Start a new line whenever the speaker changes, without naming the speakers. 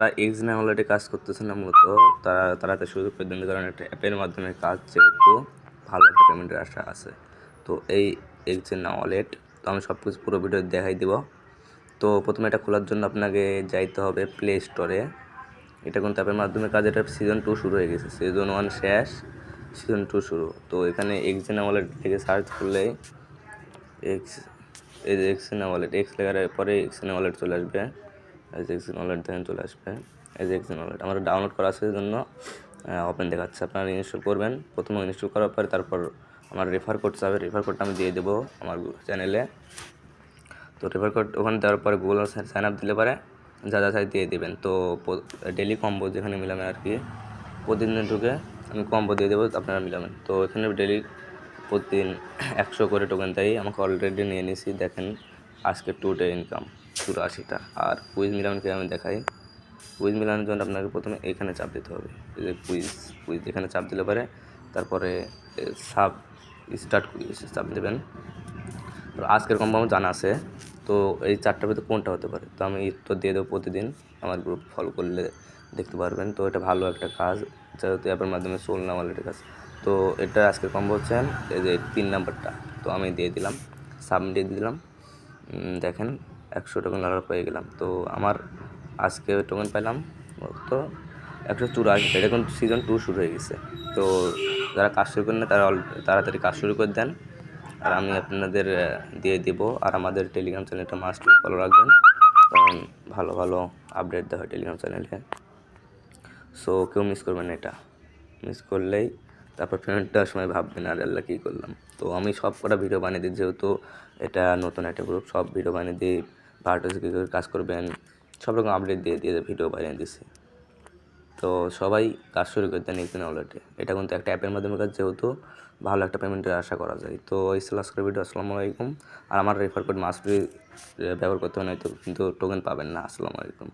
তারা এক্সিনা অলরেডি কাজ করতেছে না মূলত। তারা তারা তাড়াতাড়ি সুযোগ দিন কারণ একটা অ্যাপের মাধ্যমে কাজ যেহেতু ভালো একটা পেমেন্টের আশা আছে। তো এই এক্সিনা ওয়ালেট তো আমি সব কিছু পুরো ভিডিও দেখাই দিব। তো প্রথমে এটা খোলার জন্য আপনাকে যাইতে হবে প্লে স্টোরে এটা কিন্তু অ্যাপের মাধ্যমে কাজ, এটা সিজন টু শুরু হয়ে গেছে। সিজন ওয়ান শেষ সিজন টু শুরু। তো এখানে এক্সিনা ওয়ালেট থেকে সার্চ করলে এক্স এই যে এক্সিনা ওয়ালেট এক্স লেখার পরে এক্সিনা ওয়ালেট চলে আসবে। যে এক্সিনা ওয়ালেট দেখেন চলে আসবে। যে এক্সিনা ওয়ালেট আমার ডাউনলোড করা আছে জন্য ওপেন দেখাচ্ছে। আপনারা ইনস্টল করবেন। প্রথমে ইনস্টল করার পরে তারপর আমার রেফার কোড চাবে। রেফার কোডটা আমি দিয়ে দেবো আমার চ্যানেলে তো রেফার কোড ওখানে দেওয়ার পরে গুগল সাইন আপ দিলে পারে যা যা চাই দিয়ে দেবেন। তো ডেলি কম্বো যেখানে মিলামেন আর কি, প্রতিদিন ঢুকে আমি কম্বো দিয়ে দেবো, আপনারা মিলাবেন। তো এখানে ডেলি প্রতিদিন একশো করে টোকেন দেয় আমাকে অলরেডি নিয়ে নিয়েছি দেখেন আজকে টু ডে ইনকাম চুরাশিটা আর কুইজ মিলানকে আমি দেখাই। কুইজ মিলানোর জন্য আপনাকে প্রথমে এখানে চাপ দিতে হবে। যে কুইজ কুইজ এখানে চাপ দিলে পারে তারপরে সাব স্টার্ট কুইজ চাপ দেবেন তো আজকের আমার জানা আছে। তো এই চারটার ভিতরে কোনটা হতে পারে? তো আমি উত্তর দিয়ে দেবো প্রতিদিন। আমার গ্রুপ ফলো করলে দেখতে পারবেন। তো এটা ভালো একটা কাজ, যেহেতু অ্যাপের মাধ্যমে সোল না ওয়ালেটের কাজ। তো এটা আজকের কম্বো হচ্ছে এই যে তিন নাম্বারটা। তো আমি দিয়ে দিলাম সাবমিট দিয়ে দিলাম। দেখেন। একশো টোকেন লাগার পেয়ে গেলাম। তো আমার আজকে টোকেন পেলাম, তো একশো চুরাশি এটা কিন্তু সিজন টু শুরু হয়ে গেছে। তো যারা কাজ শুরু করেন না, তারা তাড়াতাড়ি কাজ শুরু করে দেন। আর আমি আপনাদের দিয়ে দেব। আর আমাদের টেলিগ্রাম চ্যানেলটা মাস্ট ফলো রাখবেন। কারণ ভালো ভালো আপডেট দেওয়া হয় টেলিগ্রাম চ্যানেলে সো কেউ মিস করবেন এটা। মিস করলেই তারপর পেমেন্ট দেওয়ার সময় ভাববেন, আর আল্লাহ, কী করলাম? তো আমি সব কটা ভিডিও বানিয়ে দিই, যেহেতু এটা নতুন একটা গ্রুপ সব ভিডিও বানিয়ে দিই। ভার্টাসে কীভাবে কাজ করবেন, সব রকম আপডেট দিয়ে দিয়ে ভিডিও বানিয়ে দিচ্ছে তো সবাই কাজ শুরু করে দেন এখানে অলরেডি এটা কিন্তু একটা অ্যাপের মাধ্যমে কাজ, যেহেতু ভালো একটা পেমেন্টের আশা করা যায়। তো এই করে ভিডিও আসসালামু আলাইকুম। আর আমার রেফার কোড মাস্ট ব্যবহার করতে হয় নয়তো কিন্তু টোকেন পাবেন না। আসসালামু আলাইকুম।